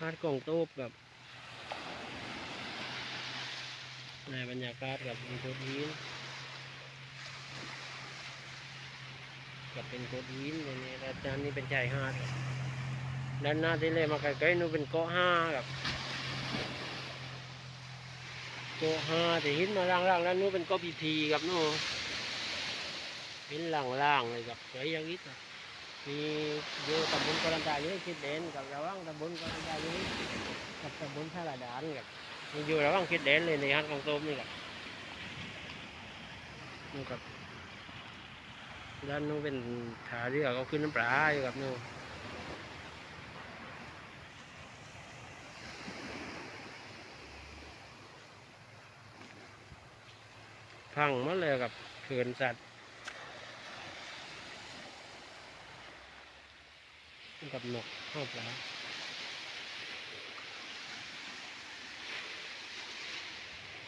หาดกล่องตูบกับในบรรยากาศกับเป็นโคดหินกับเป็นโคดหินอย่างนี้แล้วด้านนี้เป็นชายหาดครับด้านหน้าที่เลยมาไกลๆนู้นเป็นเกาะห้ากับเกาะห้าแต่หินมาล่างๆแล้วนู้นเป็นเกาะพีพีครับนู้นหินล่างๆเลยครับสวยอย่างนี้ครับ มีอยู่ตำบลกรันตาอยู่คิดเด่นกับระว่างตำบลกรันตาอยู่กับตำบลท่าละดานกับมีอยู่ระว่างคิดเด่นเลยในฮัทของโตมนี่กับนี่กับด้านนู้นเป็นถาเรือเขาขึ้นน้ำปลาอยู่กับนู้นพังมดเลยกับเขื่อนสัตว์ กับนกข้าวปลา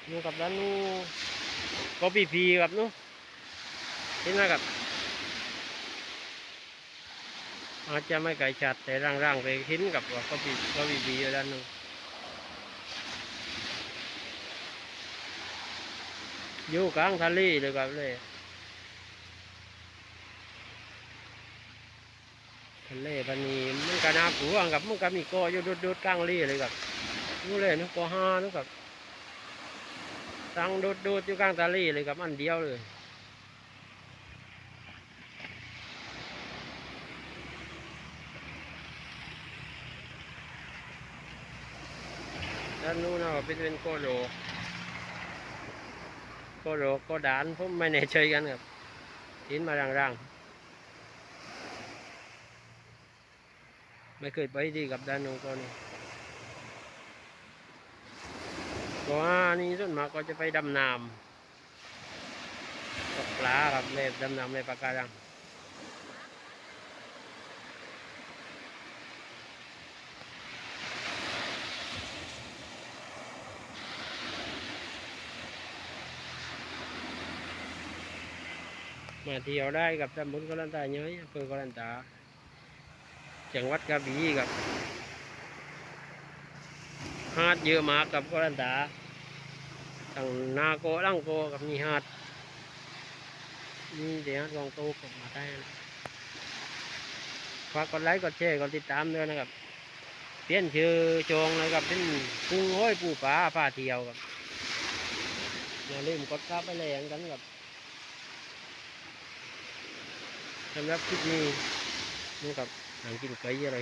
อยู่กับด้านนู้ก็ปีพีกับนู้นเห็นไหมกับอาจจะไม่ไกลชัดแต่ร่างๆไปเห็นกับว่าก็ปีก็ปีพีอยู่ด้านนู้อยู่กลางทะเลเลยครับเลย ทะเลพันีมันก็น่ากลัวกับมันก็มีกออยู่ดุดๆกลางเรือเลยกับนู่นเลยนึกกอห้านึกกับตั้งดุดๆอยู่กลางทะเลเลยกับอันเดียวเลยด้านนู้นเนะเป็นเป็นโกโลโกโลโกดานผมไม่แน่ใจกันครับหินมาร่างๆ ไม่เคยไปดีกับด้านนู้นก็นี่ก็นี่ส่วนมากก็จะไปดำน้ำตกปลาครับเล่ดำน้ำในปากการังมาเที่ยวได้กับตำบลกลันตาเย้ยอำเภอกลันตา จังหวัดกระบี่กับหาดเยอะมากกับกรันตาตั้งนาโกลังโกกับมีหาดนี่เดี๋ยวลองโตกับมาได้นะฝากกดไลค์กดแชร์กดติดตามด้วยนะครับเปลี่ยนชื่อโจงเลยครับเป็นกุ้งห้อยปูปลาปลาเที่ยวครับอย่าลืมกดซับไปแรงกันครับสำหรับคลิปนี้นี่ครับ นังกินไก่อะไร